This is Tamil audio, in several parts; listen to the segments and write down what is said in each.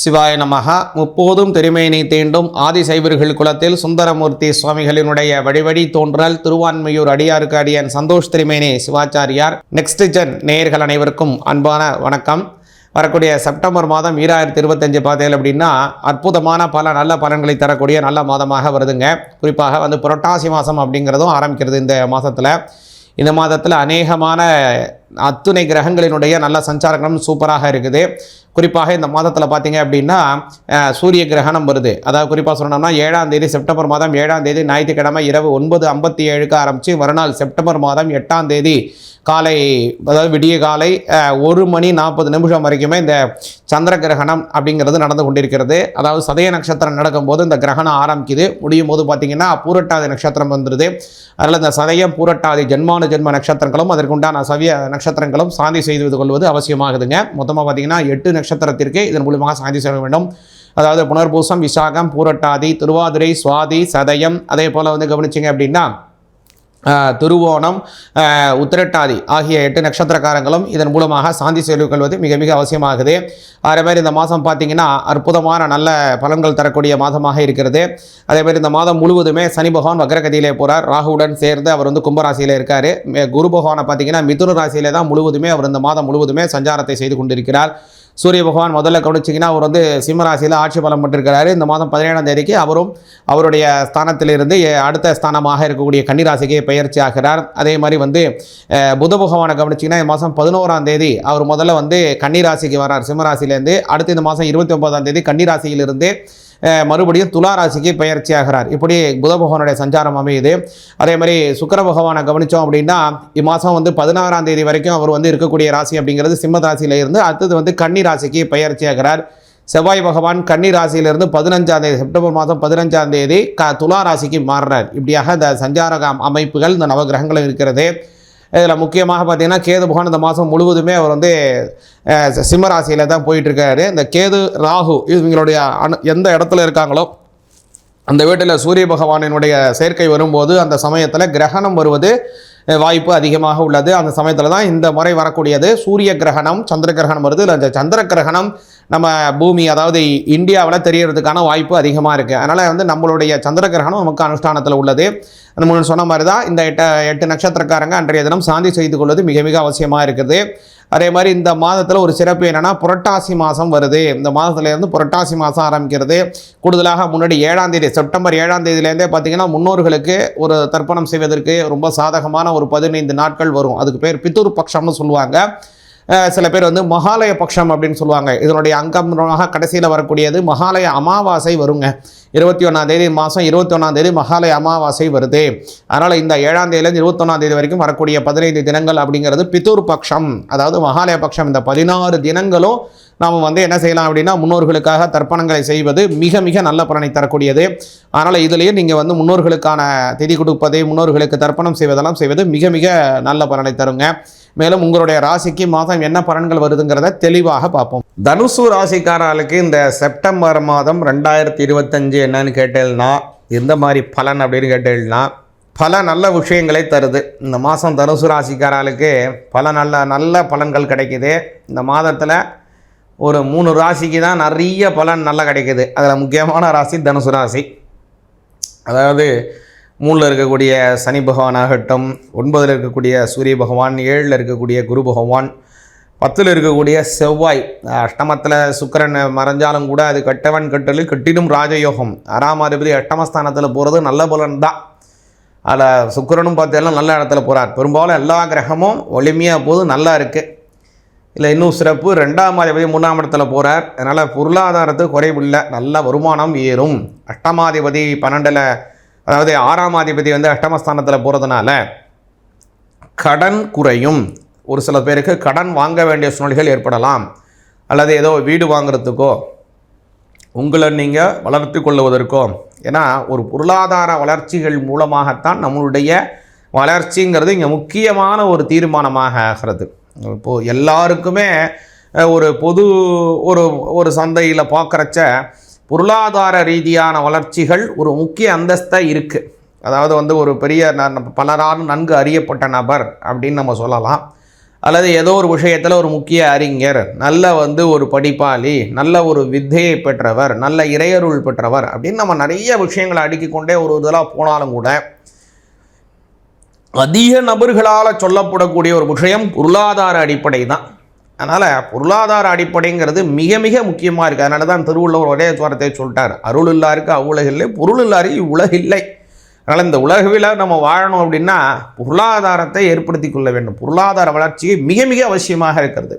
சிவாய நமக முப்போதும் திருமேனி தீண்டும் ஆதிசைவர்கள் குலத்தில் சுந்தரமூர்த்தி சுவாமிகளினுடைய வழிவழி தோன்றல் திருவான்மையூர் அடியாருக்கு அடியன் சந்தோஷ் திருமேனி சிவாச்சாரியார். நெக்ஸ்ட் ஜென் நேயர்கள் அனைவருக்கும் அன்பான வணக்கம். வரக்கூடிய செப்டம்பர் மாதம் ஈராயிரத்தி இருபத்தஞ்சு பார்த்தீங்க அப்படின்னா அற்புதமான பல நல்ல பலன்களை தரக்கூடிய நல்ல மாதமாக வருதுங்க. குறிப்பாக வந்து புரட்டாசி மாதம் அப்படிங்கிறதும் ஆரம்பிக்கிறது இந்த மாதத்தில் இந்த மாதத்தில் அநேகமான அத்துணை கிரகங்களினுடைய நல்ல சஞ்சாரங்களும் சூப்பராக இருக்குது. குறிப்பாக இந்த மாதத்தில் பார்த்தீங்க அப்படின்னா சூரிய கிரகணம் வருது. அதாவது குறிப்பாக சொன்னோம்னா ஏழாம் தேதி செப்டம்பர் மாதம் ஏழாம் தேதி ஞாயிற்றுக்கிழமை இரவு ஒன்பது ஐம்பத்தி ஏழுக்கு ஆரம்பித்து மறுநாள் செப்டம்பர் மாதம் எட்டாம் தேதி காலை அதாவது விடிய காலை ஒரு மணி நாற்பது நிமிஷம் வரைக்குமே இந்த சந்திர கிரகணம் அப்படிங்கிறது நடந்து கொண்டிருக்கிறது. அதாவது சதய நட்சத்திரம் நடக்கும்போது இந்த கிரகணம் ஆரம்பிக்குது. முடியும் போது பார்த்திங்கன்னா பூரட்டாதி நட்சத்திரம் வந்துடுது அதில் இந்த சதயம் பூரட்டாதி ஜென்மானு ஜென்ம நட்சத்திரங்களும் அதற்குண்டான சவிய நட்சத்திரங்களும் சாந்தி செய்து கொள்வது அவசியமாகுதுங்க. மொத்தமாக பார்த்தீங்கன்னா எட்டு நட்சத்திரத்திற்கு இதன் மூலியமாக சாந்தி செய்ய வேண்டும். அதாவது புனர்பூசம் விசாகம் பூரட்டாதி திருவாதிரை சுவாதி சதயம் அதே போல் வந்து கவனிச்சிங்க அப்படின்னா திருவோணம் உத்திரட்டாதி ஆகிய எட்டு நட்சத்திரக்காரங்களும் இதன் மூலமாக சாந்தி செய்து கொள்வது மிக மிக அவசியமாகுது. அதே மாதிரி இந்த மாதம் பார்த்தீங்கன்னா அற்புதமான நல்ல பலன்கள் தரக்கூடிய மாதமாக இருக்கிறது. அதே மாதிரி இந்த மாதம் முழுவதுமே சனி பகவான் வக்ரகதியிலே போகிறார் ராகுவுடன் சேர்ந்து அவர் வந்து கும்பராசியில் இருக்கார். குரு பகவானை பார்த்தீங்கன்னா மிதுன ராசியிலே தான் முழுவதுமே அவர் இந்த மாதம் முழுவதுமே சஞ்சாரத்தை செய்து கொண்டிருக்கிறார். சூரிய பகவான் முதல்ல கவனிச்சிங்கன்னா அவர் வந்து சிம்மராசியில் ஆட்சி பலம் பெற்றிருக்கிறாரு. இந்த மாதம் பதினேழாம் தேதிக்கு அவரும் அவருடைய ஸ்தானத்திலிருந்து அடுத்த ஸ்தானமாக இருக்கக்கூடிய கன்னிராசிக்கே பயிற்சி ஆகிறார். அதே மாதிரி வந்து புத பகவானை கவனிச்சிங்கன்னா இந்த மாதம் பதினோராம் தேதி அவர் முதல்ல வந்து கன்னிராசிக்கு வரார் சிம்மராசிலேருந்து அடுத்து இந்த மாதம் இருபத்தி ஒன்பதாம் தேதி கன்னிராசியிலிருந்து மறுபடியும் துலா ராசிக்கு பயிற்சி ஆகிறார் இப்படி புத பகவானுடைய சஞ்சாரம் அமையுது. அதே மாதிரி சுக்கர பகவானை கவனித்தோம் அப்படின்னா இம்மாதம் வந்து பதினாறாம் தேதி வரைக்கும் அவர் வந்து இருக்கக்கூடிய ராசி அப்படிங்கிறது சிம்ம ராசியில் இருந்து அடுத்தது வந்து கன்னி ராசிக்கு பயிற்சி ஆகிறார் செவ்வாய் பகவான் கன்னி ராசியிலிருந்து பதினஞ்சாம் தேதி செப்டம்பர் மாதம் பதினஞ்சாம் தேதி க துலா ராசிக்கு மாறுறார். இப்படியாக இந்த சஞ்சார அமைப்புகள் இந்த நவகிரகங்களும் இருக்கிறது. இதில் முக்கியமாக பார்த்தீங்கன்னா கேது பகவான் இந்த மாதம் முழுவதுமே அவர் வந்து சிம்மராசியில் தான் போயிட்டுருக்காரு. இந்த கேது ராகு இவங்களுடைய அணு எந்த இடத்துல இருக்காங்களோ அந்த வீட்டில் சூரிய பகவானினுடைய சேர்க்கை வரும்போது அந்த சமயத்தில் கிரகணம் வருவது வாய்ப்பு அதிகமாக உள்ளது. அந்த சமயத்தில் தான் இந்த முறை வரக்கூடியது. சூரிய கிரகணம் சந்திர கிரகணம் வருது. அந்த சந்திர கிரகணம் நம்ம பூமி அதாவது இந்தியாவில் தெரியறதுக்கான வாய்ப்பு அதிகமாக இருக்குது அதனால் வந்து நம்மளுடைய சந்திர கிரகணம் நமக்கு அனுஷ்டானத்தில் உள்ளது. நம்ம சொன்ன மாதிரி தான் இந்த எட்ட எட்டு நட்சத்திரக்காரங்க அன்றைய தினம் சாந்தி செய்து கொள்வது மிக மிக அவசியமாக இருக்குது. அதே மாதிரி இந்த மாதத்தில் ஒரு சிறப்பு என்னென்னா புரட்டாசி மாதம் வருது. இந்த மாதத்துலேருந்து புரட்டாசி மாதம் ஆரம்பிக்கிறது. கூடுதலாக முன்னாடி ஏழாம் தேதி செப்டம்பர் ஏழாம் தேதியிலேருந்தே பார்த்தீங்கன்னா முன்னோர்களுக்கு ஒரு தர்ப்பணம் செய்வதற்கு ரொம்ப சாதகமான ஒரு பதினைந்து நாட்கள் வரும். அதுக்கு பேர் பித்தூர் பட்சம்னு சொல்லுவாங்க. சில பேர் வந்து மகாலய பட்சம் அப்படின்னு சொல்லுவாங்க. இதனுடைய அங்கமாக கடைசியில் வரக்கூடியது மகாலய அமாவாசை வருங்க. இருபத்தி ஒன்றாம் தேதி மாதம் இருபத்தி ஒன்றாம் தேதி மகாலய அமாவாசை வருது. அதனால் இந்த ஏழாம் தேதியிலேருந்து இருபத்தொன்னாம் தேதி வரைக்கும் வரக்கூடிய பதினைந்து தினங்கள் அப்படிங்கிறது பித்தூர் பட்சம் அதாவது மகாலய பட்சம் இந்த பதினாறு தினங்களும் நாம் வந்து என்ன செய்யலாம் அப்படின்னா முன்னோர்களுக்காக தர்ப்பணங்களை செய்வது மிக மிக நல்ல பலனை தரக்கூடியது. அதனால் இதுலேயே நீங்கள் வந்து முன்னோர்களுக்கான திதி கொடுப்பது முன்னோர்களுக்கு தர்ப்பணம் செய்வதெல்லாம் செய்வது மிக மிக நல்ல பலனை தருங்க. மேலும் உங்களுடைய ராசிக்கு மாதம் என்ன பலன்கள் வருதுங்கிறத தெளிவாக பார்ப்போம். தனுசு ராசிக்காரர்களுக்கு இந்த செப்டம்பர் மாதம் ரெண்டாயிரத்தி இருபத்தஞ்சு என்னன்னு கேட்டேன்னா எந்த மாதிரி பலன் அப்படின்னு கேட்டேன்னா பல நல்ல விஷயங்களை தருது. இந்த மாதம் தனுசு ராசிக்காரர்களுக்கு பல நல்ல நல்ல பலன்கள் கிடைக்குது. இந்த மாதத்தில் ஒரு மூணு ராசிக்கு தான் நிறைய பலன் நல்லா கிடைக்குது. அதில் முக்கியமான ராசி தனுசு ராசி. அதாவது மூணில் இருக்கக்கூடிய சனி பகவான் ஆகட்டும் ஒன்பதில் இருக்கக்கூடிய சூரிய பகவான் ஏழில் இருக்கக்கூடிய குரு பகவான் பத்தில் இருக்கக்கூடிய செவ்வாய் அஷ்டமத்தில் சுக்கிரன் மறைஞ்சாலும் கூட அது கட்டவன் கட்டலு கட்டிடும் ராஜயோகம். ஆறாம் அதிபதி அஷ்டமஸ்தானத்தில் போகிறது நல்ல பலன் தான் அதில் சுக்கிரனும் பார்த்தெல்லாம் நல்ல இடத்துல போகிறார் பெரும்பாலும் எல்லா கிரகமும் ஒளிமையாக போது நல்லா இருக்குது இல்லை இன்னும் சிறப்பு ரெண்டாம் அதிபதி மூணாம் இடத்துல போகிறார் அதனால் பொருளாதாரத்துக்கு குறைவில்லை நல்ல வருமானம் ஏறும். அஷ்டமாதிபதி பன்னெண்டில் அதாவது ஆறாம் அதிபதி வந்து அஷ்டமஸ்தானத்தில் போகிறதுனால கடன் குறையும். ஒரு சில பேருக்கு கடன் வாங்க வேண்டிய சூழ்நிலைகள் ஏற்படலாம். அல்லது ஏதோ வீடு வாங்குறதுக்கோ உங்களை நீங்கள் வளர்த்து கொள்வதற்கோ ஏன்னா ஒரு பொருளாதார வளர்ச்சிகள் மூலமாகத்தான் நம்மளுடைய வளர்ச்சிங்கிறது இங்கே முக்கியமான ஒரு தீர்மானமாக ஆகிறது. இப்போது எல்லாருக்குமே ஒரு பொது ஒரு ஒரு சந்தையில் பார்க்குறச்ச பொருளாதார ரீதியான வளர்ச்சிகள் ஒரு முக்கிய அந்தஸ்தாக இருக்குது அதாவது வந்து ஒரு பெரிய ந- பலராலும் நன்கு அறியப்பட்ட நபர் அப்படின்னு நம்ம சொல்லலாம். அல்லது ஏதோ ஒரு விஷயத்தில் ஒரு முக்கிய அறிஞர் நல்ல வந்து ஒரு படிப்பாளி நல்ல ஒரு வித்தையை பெற்றவர் நல்ல இறையருள் பெற்றவர் அப்படின்னு நம்ம நிறைய விஷயங்களை அடுக்கிக்கொண்டே ஒரு இதெல்லாம் போனாலும் கூட அதிக நபர்களால் சொல்லப்படக்கூடிய ஒரு விஷயம் பொருளாதார அடிப்படை தான் அதனால் பொருளாதார அடிப்படைங்கிறது மிக மிக முக்கியமாக இருக்குது அதனால தான் திருவள்ளுவர் ஒரே சுவாரத்தை சொல்லிட்டார். அருள் இல்லாருக்கு அவ்வுலகில்லை பொருள் இல்லாரு இவ்வுலகில்லை அதனால் இந்த உலகவில் நம்ம வாழணும் அப்படின்னா பொருளாதாரத்தை ஏற்படுத்தி கொள்ள வேண்டும். பொருளாதார வளர்ச்சி மிக மிக அவசியமாக இருக்கிறது.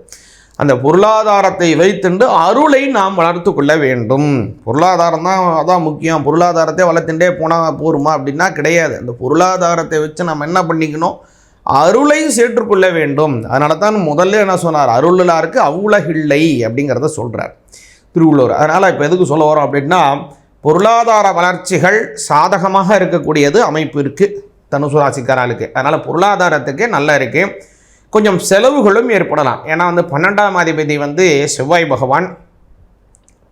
அந்த பொருளாதாரத்தை வைத்துண்டு அருளை நாம் வளர்த்து கொள்ள வேண்டும். பொருளாதாரம் தான் அதான் முக்கியம். பொருளாதாரத்தை வளர்த்துட்டே போனால் போருமா அப்படின்னா கிடையாது. அந்த பொருளாதாரத்தை வச்சு நம்ம என்ன பண்ணிக்கணும்? அருளை சேற்றுக்கொள்ள வேண்டும். அதனால தான் முதல்ல என்ன சொன்னார்? அருளாருக்கு அவ்வுலகில்லை அப்படிங்கிறத சொல்கிறார் திருவள்ளுவர். அதனால் இப்போ எதுக்கு சொல்ல வரோம் அப்படின்னா பொருளாதார வளர்ச்சிகள் சாதகமாக இருக்கக்கூடியது அமைப்பு இருக்குது தனுசு ராசிக்காராளுக்கு அதனால் பொருளாதாரத்துக்கு நல்லா இருக்குது கொஞ்சம் செலவுகளும் ஏற்படலாம். ஏன்னா வந்து பன்னெண்டாம் அதிபதி வந்து செவ்வாய் பகவான்.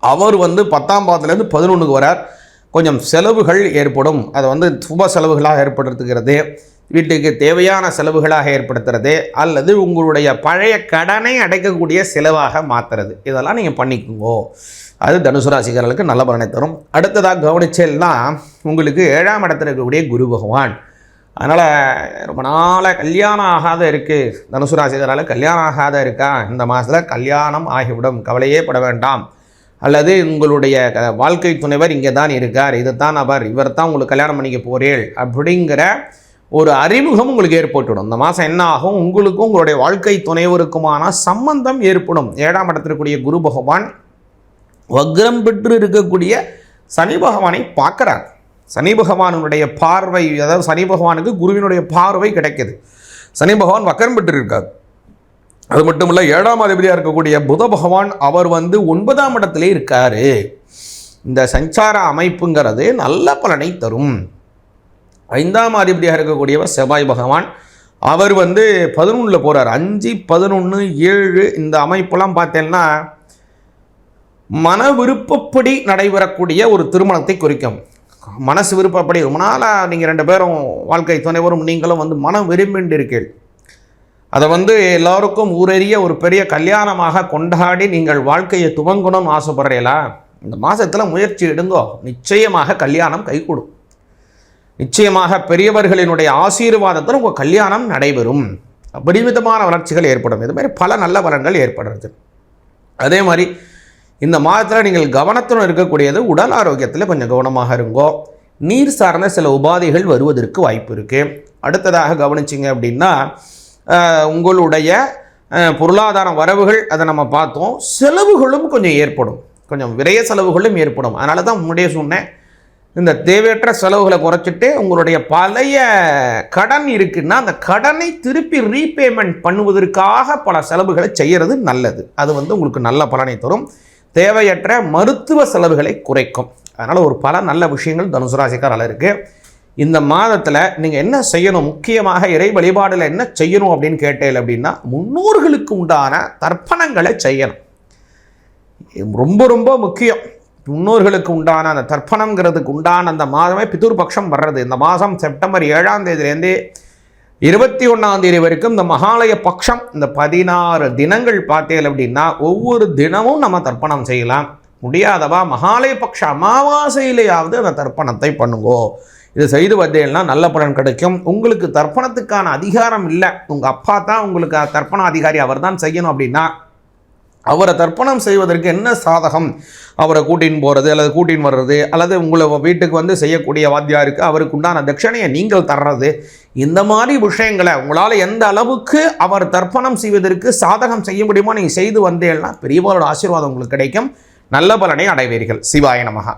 அவர் வந்து பத்தாம் பாதத்துலேருந்து பதினொன்றுக்கு வரார் கொஞ்சம் செலவுகள் ஏற்படும். அது வந்து சுப செலவுகளாக ஏற்படுத்துகிறது. வீட்டுக்கு தேவையான செலவுகளாக ஏற்படுத்துறது அல்லது உங்களுடைய பழைய கடனை அடைக்கக்கூடிய செலவாக மாற்றுறது இதெல்லாம் நீங்கள் பண்ணிக்கோங்கோ. அது தனுசு ராசிக்காரர்களுக்கு நல்ல பலனை தரும். அடுத்ததாக கவனிச்சேன்னா உங்களுக்கு ஏழாம் இடத்துல இருக்கக்கூடிய குரு பகவான். அதனால் ரொம்ப நாளாக கல்யாணம் ஆகாத இருக்குது தனுசு ராசிக்காரால் கல்யாணம் ஆகாத இருக்கா? இந்த மாதத்தில் கல்யாணம் ஆகிவிடும். கவலையே பட வேண்டாம். அல்லது உங்களுடைய க- வாழ்க்கை துணைவர் இங்கே தான் இருக்கார். இது தான் அவர் இவர் தான் உங்களுக்கு கல்யாணம் பண்ணிக்க போகிறேள் அப்படிங்கிற ஒரு அறிமுகம் உங்களுக்கு ஏற்பட்டுடும் இந்த மாதம் என்ன ஆகும்? உங்களுக்கும் உங்களுடைய வாழ்க்கை துணைவருக்குமான சம்பந்தம் ஏற்படும். ஏழாம் இடத்திற்குரிய குரு பகவான் வக்ரம் பெற்று இருக்கக்கூடிய சனி பகவானை பார்க்குறார். சனி பகவானுடைய பார்வை அதாவது சனி பகவானுக்கு குருவினுடைய பார்வை கிடைக்குது. சனி பகவான் வக்ரம் பெற்று இருக்கார் அது மட்டும் இல்லை ஏழாம் அதிபதியாக இருக்கக்கூடிய புத பகவான் அவர் வந்து ஒன்பதாம் இடத்திலே இருக்காரு. இந்த சஞ்சார அமைப்புங்கிறது நல்ல பலனை தரும். ஐந்தாம் அதிபதியாக இருக்கக்கூடியவர் செவ்வாய் பகவான். அவர் வந்து பதினொன்றில் போகிறார் அஞ்சு பதினொன்று ஏழு இந்த அமைப்பெல்லாம் பார்த்தேன்னா மன விருப்பப்படி நடைபெறக்கூடிய ஒரு திருமணத்தை குறிக்கும். மனசு விருப்பப்படி ரொம்ப நாளாக நீங்கள் ரெண்டு பேரும் வாழ்க்கை துணைவரும் நீங்களும் வந்து மனம் விரும்பிண்டு அதை வந்து எல்லோருக்கும் ஊரறிய ஒரு பெரிய கல்யாணமாக கொண்டாடி நீங்கள் வாழ்க்கையை துவங்கணும்னு ஆசைப்படுறீங்களா இந்த மாதத்தில் முயற்சி எடுங்கோ. நிச்சயமாக கல்யாணம் கைகூடும். நிச்சயமாக பெரியவர்களினுடைய ஆசீர்வாதத்தில் உங்கள் கல்யாணம் நடைபெறும். விதமான வளர்ச்சிகள் ஏற்படும். இது மாதிரி பல நல்ல பலன்கள் ஏற்படுறது. அதே மாதிரி இந்த மாதத்தில் நீங்கள் கவனத்துடன் இருக்கக்கூடியது உடல் ஆரோக்கியத்தில் கொஞ்சம் கவனமாக இருங்கோ. நீர் சார்ந்த சில உபாதைகள் வருவதற்கு வாய்ப்பு இருக்குது அடுத்ததாக கவனிச்சிங்க அப்படின்னா உங்களுடைய பொருளாதார வரவுகள் அதை நம்ம பார்த்தோம். செலவுகளும் கொஞ்சம் ஏற்படும். கொஞ்சம் விரைய செலவுகளும் ஏற்படும். அதனால தான் முன்னாடியே சொன்னேன். இந்த தேவையற்ற செலவுகளை குறைச்சிட்டு உங்களுடைய பழைய கடன் இருக்குன்னா அந்த கடனை திருப்பி ரீபேமெண்ட் பண்ணுவதற்காக பல செலவுகளை செய்கிறது நல்லது. அது வந்து உங்களுக்கு நல்ல பலனை தரும். தேவையற்ற மருத்துவ செலவுகளை குறைக்கும். அதனால் ஒரு பல நல்ல விஷயங்கள் தனுசு இருக்குது இந்த மாதத்தில் நீங்கள் என்ன செய்யணும்? முக்கியமாக இறை வழிபாடில் என்ன செய்யணும் அப்படின்னு கேட்டேன் அப்படின்னா முன்னோர்களுக்கு உண்டான தர்ப்பணங்களை செய்யணும். ரொம்ப ரொம்ப முக்கியம். முன்னோர்களுக்கு உண்டான அந்த தர்ப்பணங்கிறதுக்கு உண்டான அந்த மாதமே பிதுர் பட்சம் வர்றது. இந்த மாதம் செப்டம்பர் ஏழாம் தேதியிலேருந்து இருபத்தி ஒன்றாம் தேதி வரைக்கும் இந்த மகாலய பட்சம் இந்த பதினாறு தினங்கள் பார்த்தீங்க அப்படின்னா ஒவ்வொரு தினமும் நம்ம தர்ப்பணம் செய்யலாம். முடியாதவா? மகாலய பட்ச அமாவாசையிலேயாவது அந்த தர்ப்பணத்தை பண்ணுங்கோ. இது செய்து வந்தேன்னா நல்ல பலன் கிடைக்கும். உங்களுக்கு தர்ப்பணத்துக்கான அதிகாரம் இல்லை. உங்கள் அப்பா தான் உங்களுக்கு தர்ப்பண அதிகாரி அவர் தான் செய்யணும் அப்படின்னா அவரை தர்ப்பணம் செய்வதற்கு என்ன சாதகம்? அவரை கூட்டின்னு போகிறது அல்லது கூட்டின்னு வர்றது அல்லது உங்களை வீட்டுக்கு வந்து செய்யக்கூடிய வாத்தியாருக்கு அவருக்கு உண்டான தட்சணையை நீங்கள் தர்றது. இந்த மாதிரி விஷயங்களை உங்களால் எந்த அளவுக்கு அவர் தர்ப்பணம் செய்வதற்கு சாதகம் செய்ய முடியுமோ நீங்கள் செய்து வந்தேன்னா பெரியவரோட ஆசீர்வாதம் உங்களுக்கு கிடைக்கும். நல்ல பலனை அடைவீர்கள். சிவாய நமகா